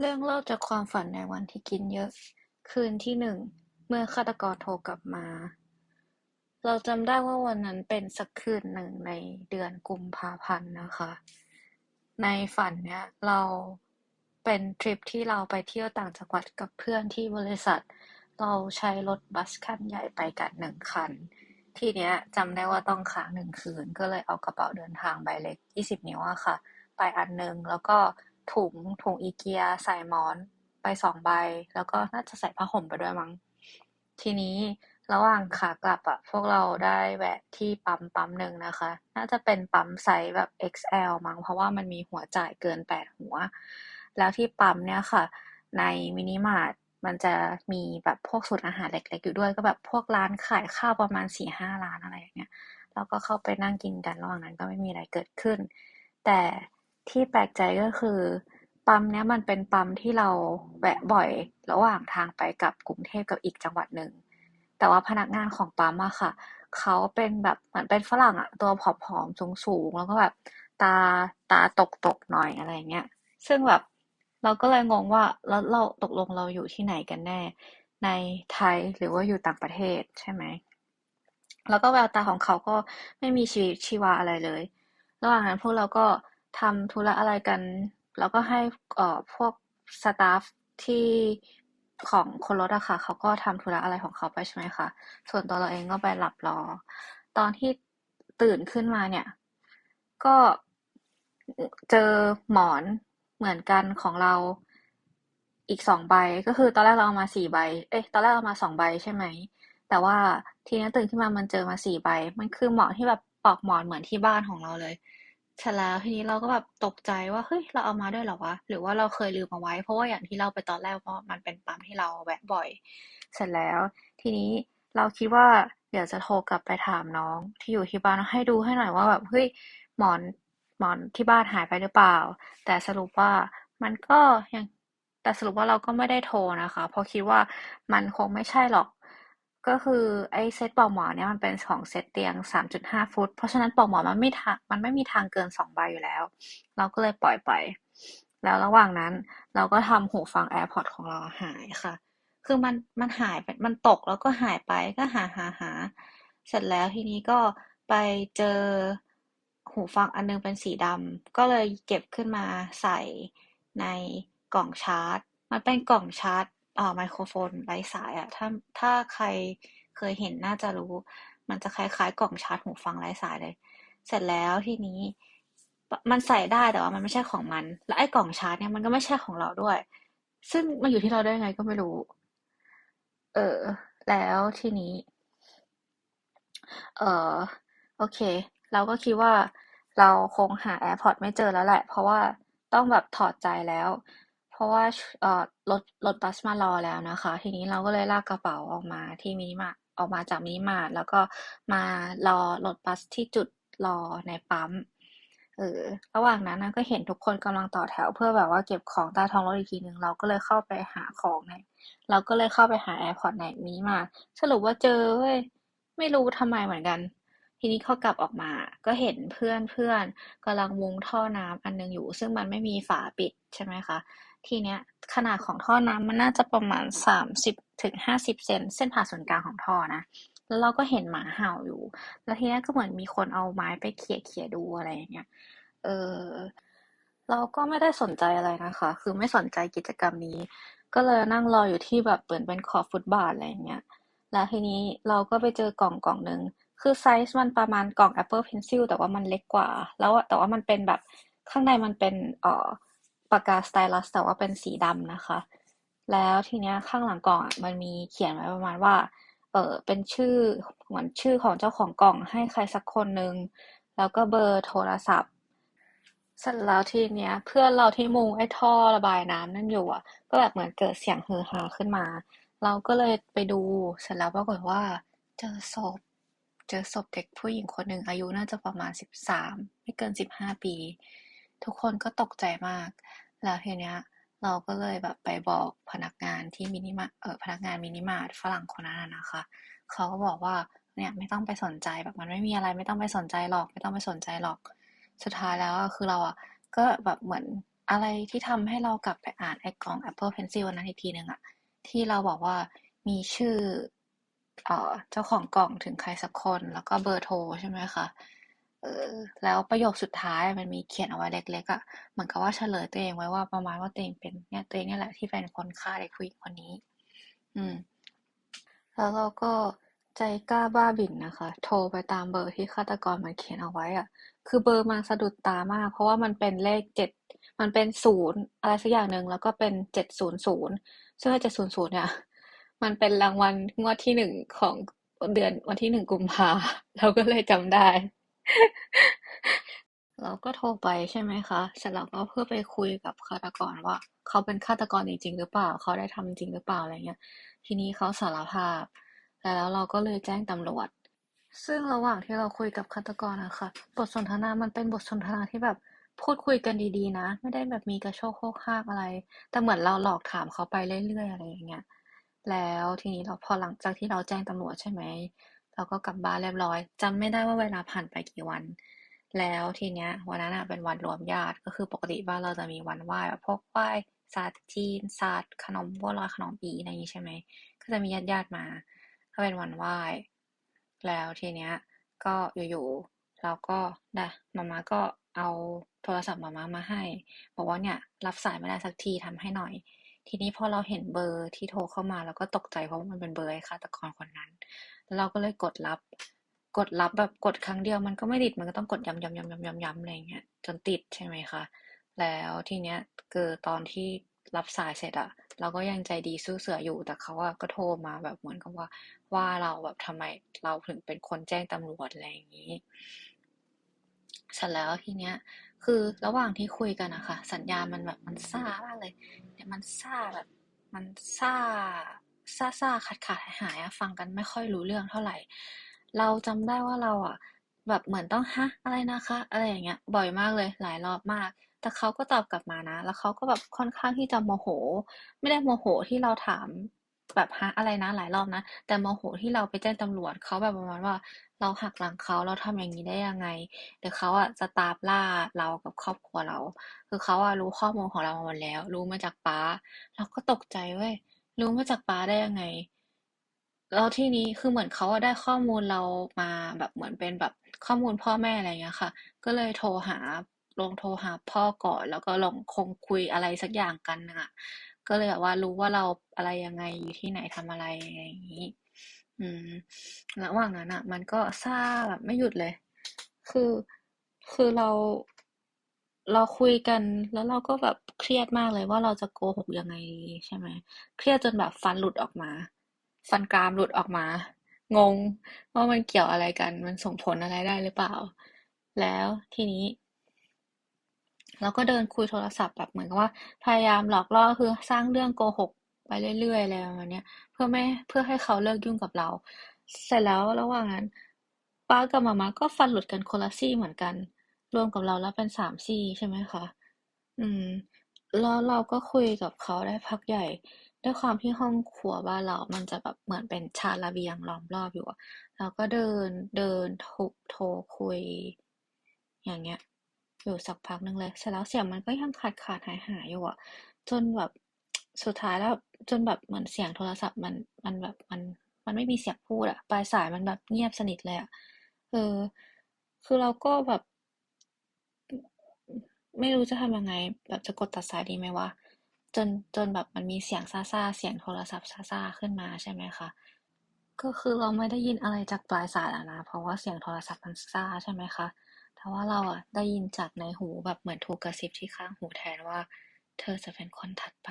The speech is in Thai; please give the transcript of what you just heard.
เรื่องเล่าจากความฝันในวันที่กินเยอะ คืนที่หนึ่ง เมื่อฆาตกรโทรกลับมา เราจำได้ว่าวันนั้นเป็นสักคืนหนึ่งในเดือนกุมภาพันธ์นะคะ ในฝันเนี้ยเราเป็นทริปที่เราไปเที่ยวต่างจังหวัดกับเพื่อนที่บริษัท เราใช้รถบัสคันใหญ่ไปกันหนึ่งคัน ทีเนี้ยจำได้ว่าต้องค้างหนึ่งคืน ก็เลยเอากระเป๋าเดินทางใบเล็กยี่สิบนิ้วอะค่ะ ไปอันหนึ่งแล้วก็ ถุงถุงอีเกียใส่หมอนไปสองใบ แล้วก็น่าจะใส่ผ้าห่มไปด้วยมั้ง ทีนี้ระหว่างขากลับอะพวกเราได้แวะที่ปั๊มปั๊มหนึ่งนะคะ น่าจะเป็นปั๊มไซส์แบบ XL มั้งเพราะว่ามันมีหัวจ่ายเกินแปดหัว แล้วที่ปั๊มเนี่ยค่ะ ในมินิมาร์ทมันจะมีแบบพวกสูตรอาหารเล็กๆอยู่ด้วย ก็แบบพวกร้านขายข้าวประมาณสี่ห้าร้านอะไรอย่างเงี้ยเราก็เข้าไปนั่งกินกันระหว่างนั้นก็ไม่มีอะไรเกิดขึ้น แต่ ที่แปลกใจก็คือ ปั๊มเนี้ยมันเป็นปั๊มที่เราแวะบ่อยระหว่างทางไปกับกรุงเทพกับอีกจังหวัดหนึ่ง แต่ว่าพนักงานของปั๊มอะค่ะ เขาเป็นแบบเหมือนเป็นฝรั่งอะตัวผอมๆสูงๆ แล้วก็แบบตาตาตกๆหน่อยอะไรเงี้ย ซึ่งแบบเราก็เลยงงว่าแล้วเราตกลงเราอยู่ที่ไหนกันแน่ ในไทยหรือว่าอยู่ต่างประเทศใช่ไหม แล้วก็แววตาของเขาก็ไม่มีชีวิตชีวาอะไรเลย ระหว่างนั้นพวกเราก็ ทำธุระอะไรกัน แล้วก็ให้ เอ่อ พวกสตาฟที่ของคนรถอะค่ะ เขาก็ทำธุระอะไรของเขาไปใช่ไหมคะ ส่วนตัวเราเองก็ไปหลับรอ ตอนที่ตื่นขึ้นมาเนี่ย ก็เจอหมอนเหมือนกันของเราอีกสองใบ ก็คือตอนแรกเราเอามาสี่ใบ เอ๊ะตอนแรกเอามาสองใบใช่ไหม แต่ว่าทีนี้ตื่นขึ้นมามันเจอมาสี่ใบ มันคือหมอนที่แบบปอกหมอนเหมือนที่บ้านของเราเลย เสร็จแล้วทีนี้เราก็แบบตกใจว่าเฮ้ยเราเอามาด้วยเหรอวะหรือว่าเราเคยลืมเอาไว้ เพราะว่าอย่างที่เล่าไปตอนแรกว่ามันเป็นปั๊มที่เราแวะบ่อย เสร็จแล้ว ทีนี้เราคิดว่าเดี๋ยวจะโทรกลับไปถามน้อง ที่อยู่ที่บ้านให้ดูให้หน่อยว่าแบบเฮ้ยหมอนหมอนที่บ้านหายไปหรือเปล่า แต่สรุปว่ามันก็ยังแต่สรุปว่าเราก็ไม่ได้โทรนะคะ เพราะคิดว่ามันคงไม่ใช่หรอก ก็คือไอ้เซตปลอกหมอนเนี่ยมันเป็นของเซตเตียง 3.5 ฟุต เพราะฉะนั้นปลอกหมอนมันไม่ทางมันไม่มีทางเกิน 2 ใบอยู่แล้ว เราก็เลยปล่อยไป แล้วระหว่างนั้นเราก็ทำหูฟัง AirPods ของเราหายค่ะ คือมันมันหายมันตกแล้วก็หายไปก็หาหาหา เสร็จแล้วทีนี้ก็ไปเจอหูฟังอันนึงเป็นสีดำก็เลยเก็บขึ้นมาใส่ในกล่องชาร์จ มันเป็นกล่องชาร์จ ไมโครโฟนไร้สายอะถ้าถ้าใครเคยเห็นน่าจะรู้ มันจะคล้ายๆ กล่องชาร์จหูฟังไร้สายเลย เสร็จแล้วทีนี้มันใส่ได้แต่ว่ามันไม่ใช่ของมัน แล้วไอ้กล่องชาร์จเนี่ยมันก็ไม่ใช่ของเราด้วย ซึ่งมันอยู่ที่เราได้ไงก็ไม่รู้ เออ แล้วทีนี้ เออโอเค เราก็คิดว่าเราคงหา AirPods ไม่เจอแล้วแหละ เพราะว่าต้องแบบถอดใจแล้ว ราะว่าเอ่อรถรถบัสมารอแล้วนะคะ ทีนี้เราก็เลยลากกระเป๋าออกมาที่มินิมาร์ทออกมาจากมินิมาร์ทแล้วก็มารอรถบัสที่จุดรอในปั๊มเออระหว่างนั้นนะก็เห็นทุกคนกำลังต่อแถว เพื่อแบบว่าเก็บของใต้ท้องรถอีกทีหนึ่งเราก็เลยเข้าไปหาของในเราก็เลยเข้าไปหา AirPods ในมินิมาร์ทสรุปว่าเจอเว้ยไม่รู้ทำไมเหมือนกันทีนี้เขากลับออกมาก็เห็นเพื่อนเพื่อนกำลังมุงท่อน้ำอันนึงอยู่ ซึ่งมันไม่มีฝาปิดใช่ไหมคะ ทีเนี้ยขนาดของท่อน้ำมันน่าจะประมาณสามสิบถึงห้าสิบเซนเส้นผ่าศูนย์กลางของท่อนะแล้วเราก็เห็นหมาเห่าอยู่ แล้วทีนี้ก็เหมือนมีคนเอาไม้ไปเขี่ยเขี่ยดูอะไรอย่างเงี้ย เออ เราก็ไม่ได้สนใจอะไรนะคะ คือไม่สนใจกิจกรรมนี้ ก็เลยนั่งรออยู่ที่แบบเปิดเป็นขอบฟุตบาทอะไรอย่างเงี้ย แล้วทีนี้เราก็ไปเจอกล่องกล่องหนึ่ง คือไซส์มันประมาณกล่อง Apple Pencil แต่ว่ามันเล็กกว่า แล้วแต่ว่ามันเป็นแบบข้างในมันเป็นเอ่อ ปากกาสไตลัสแต่ว่าเป็นสีดำนะคะ แล้วทีเนี้ยข้างหลังกล่องอะมันมีเขียนไว้ประมาณว่า เออเป็นชื่อเหมือนชื่อของเจ้าของกล่องให้ใครสักคนหนึ่งแล้วก็เบอร์โทรศัพท์เสร็จแล้วทีเนี้ยเพื่อนเราที่มุงไอ้ท่อระบายน้ำนั่นอยู่อะ ก็แบบเหมือนเกิดเสียงฮือฮาขึ้นมา เราก็เลยไปดูเสร็จแล้วปรากฏว่า เจอศพ เจอศพเด็กผู้หญิงคนหนึ่งอายุน่าจะประมาณสิบสามไม่เกินสิบห้าปี ทุกคนก็ตกใจมาก แล้วทีเนี้ยเราก็เลยแบบไปบอกพนักงานที่มินิมาเออพนักงานมินิมาร์ทฝรั่งคนนั้นนะคะเขาก็บอกว่าเนี่ยไม่ต้องไปสนใจแบบมันไม่มีอะไรไม่ต้องไปสนใจหรอก ไม่ต้องไปสนใจหรอก สุดท้ายแล้วคือเราอะก็แบบเหมือนอะไรที่ทำให้เรากลับไปอ่านไอ้กล่อง Apple Pencil นั้นอีกทีหนึ่งอะที่เราบอกว่ามีชื่อเอ่อเจ้าของกล่องถึงใครสักคนแล้วก็เบอร์โทรใช่ไหมคะ เออ แล้วประโยคสุดท้ายมันมีเขียนเอาไว้เล็กๆอะเหมือนกับว่าเฉลยตัวเองไว้ว่าประมาณว่าตัวเองเป็นเนี่ยตัวเองเนี่ยแหละที่เป็นคนฆ่าเด็กผู้หญิงคนนี้ อืม แล้วเราก็ใจกล้าบ้าบิ่นนะคะ โทรไปตามเบอร์ที่ฆาตกรมันเขียนเอาไว้อะคือเบอร์มันสะดุดตามาก เพราะว่ามันเป็นเลขเจ็ด มันเป็นศูนย์อะไรสักอย่างหนึ่งแล้วก็เป็นเจ็ดศูนย์ศูนย์ซึ่งเจ็ดศูนย์ศูนย์เนี่ย มันเป็นรางวัลงวดที่หนึ่งของเดือนวันที่หนึ่งกุมภาเราก็เลยจำได้ เราก็โทรไปใช่ไหมคะ เสร็จแล้วก็เพื่อไปคุยกับฆาตกรว่า เขาเป็นฆาตกรจริง ๆ หรือเปล่า เขาได้ทำจริงหรือเปล่าอะไรเงี้ย ทีนี้เขาสารภาพแล้วเราก็เลยแจ้งตำรวจ ซึ่งระหว่างที่เราคุยกับฆาตกรนะคะบทสนทนามันเป็นบทสนทนาที่แบบพูดคุยกันดีๆ นะ ไม่ได้แบบมีกระโชกโคกฮากอะไร แต่เหมือนเราหลอกถามเขาไปเรื่อยๆอะไรอย่างเงี้ย แล้วทีนี้เราพอหลังจากที่เราแจ้งตำรวจใช่ไหม เราก็กลับบ้านเรียบร้อยจำไม่ได้ว่าเวลาผ่านไปกี่วัน แล้วทีเนี้ยวันนั้นอะเป็นวันรวมญาติก็คือปกติบ้านเราจะมีวันไหว้แบบพวกไหว้ศาสตร์จีนศาสตร์ขนมบัวลอยขนมปีอะไรอย่างงี้ใช่ไหมก็จะมีญาติญาติมา ก็เป็นวันไหว้ แล้วทีเนี้ยก็อยู่ๆเราก็ได้มาม่าก็เอาโทรศัพท์มาม่ามาให้ บอกว่าเนี่ยรับสายไม่ได้สักทีทำให้หน่อย ทีนี้พอเราเห็นเบอร์ที่โทรเข้ามาเราก็ตกใจเพราะว่ามันเป็นเบอร์ไอ้ฆาตกรคนนั้น แล้วเราก็เลยกดรับ กดรับแบบกดครั้งเดียวมันก็ไม่ติดมันก็ต้องกดย้ำย้ำย้ำย้ำย้ำย้ำอะไรเงี้ยจนติดใช่ไหมคะแล้วทีเนี้ยเกิดตอนที่รับสายเสร็จอะเราก็ยังใจดีสู้เสืออยู่แต่เขาอะก็โทรมาแบบเหมือนกับว่า ว่าเราแบบทำไมเราถึงเป็นคนแจ้งตำรวจอะไรอย่างนี้เสร็จแล้วทีเนี้ย คือระหว่างที่คุยกันอะค่ะ สัญญาณมันแบบมันซ่ามากเลยเนี่ยมันซ่าแบบ มันซ่าซ่าซ่าขาดขาดหายหายอะฟังกันไม่ค่อยรู้เรื่องเท่าไหร่ เราจำได้ว่าเราอะแบบเหมือนต้องฮะอะไรนะคะ อะไรอย่างเงี้ย บ่อยมากเลย หลายรอบมาก แต่เขาก็ตอบกลับมานะ แล้วเขาก็แบบค่อนข้างที่จะโมโห ไม่ได้โมโหที่เราถาม แบบฮะอะไรนะหลายรอบนะ แต่โมโหที่เราไปแจ้งตำรวจเขาแบบประมาณว่า เราหักหลังเขาเราทำอย่างนี้ได้ยังไงเดี๋ยวเขาอะจะตามล่าเรากับครอบครัวเรา คือเขาอะรู้ข้อมูลของเรามาหมดแล้ว รู้มาจากป๊าเราก็ตกใจเว้ยรู้มาจากป๊าได้ยังไงแล้วที่นี้คือเหมือนเขาได้ข้อมูลเรามาแบบเหมือนเป็นแบบข้อมูลพ่อแม่อะไรอย่างเงี้ยค่ะ ก็เลยโทรหาลองโทรหาพ่อก่อน แล้วก็ลองคงคุยอะไรสักอย่างกันน่ะ ก็เลยแบบว่ารู้ว่าเราอะไรยังไงอยู่ที่ไหนทำอะไรอะไรอย่างนี้ อืมระหว่างนั้นอะมันก็ซ่าแบบไม่หยุดเลย คือคือเราเราคุยกันแล้วเราก็แบบเครียดมากเลยว่าเราจะโกหกยังไงใช่ไหมเครียดจนแบบฟันหลุดออกมา ฟันกรามหลุดออกมา งงว่ามันเกี่ยวอะไรกัน มันส่งผลอะไรได้หรือเปล่า แล้วทีนี้ เราก็เดินคุยโทรศัพท์แบบเหมือนกับว่า พยายามหลอกล่อคือสร้างเรื่องโกหกไปเรื่อยๆอะไรประมาณนี้เพื่อไม่เพื่อให้เขาเลิกยุ่งกับเรา เสร็จแล้วระหว่างนั้นป้ากับมาม่าก็ฟันหลุดกันคนละซี่เหมือนกัน รวมกับเราแล้วเป็นสามซี่ใช่ไหมคะอืมแล้วเราก็คุยกับเขาได้พักใหญ่ ด้วยความที่ห้องครัวบ้านเรา มันจะแบบเหมือนเป็นชานระเบียงล้อมรอบอยู่เราก็เดินเดินโทรโทรคุย อย่างเงี้ย อยู่สักพักหนึ่งเลย เสร็จแล้วเสียงมันก็ยังขาดขาดหายหายอยู่อะจนแบบสุดท้ายแล้วจนแบบเหมือนเสียงโทรศัพท์มันมันแบบมันมันไม่มีเสียงพูดอะปลายสายมันแบบเงียบสนิทเลยอะเออ คือเราก็แบบ ไม่รู้จะทำยังไง แบบจะกดตัดสายดีไหมวะจนจนแบบมันมีเสียงซ่าเสียงโทรศัพท์ซ่าขึ้นมาใช่ไหมคะก็คือเราไม่ได้ยินอะไรจากปลายสายแล้วนะเพราะว่าเสียงโทรศัพท์มันซาใช่ไหมคะ แต่ว่าเราอะได้ยินจากในหูแบบเหมือนถูกกระซิบที่ข้างหูแทนว่า เธอจะเป็นคนถัดไป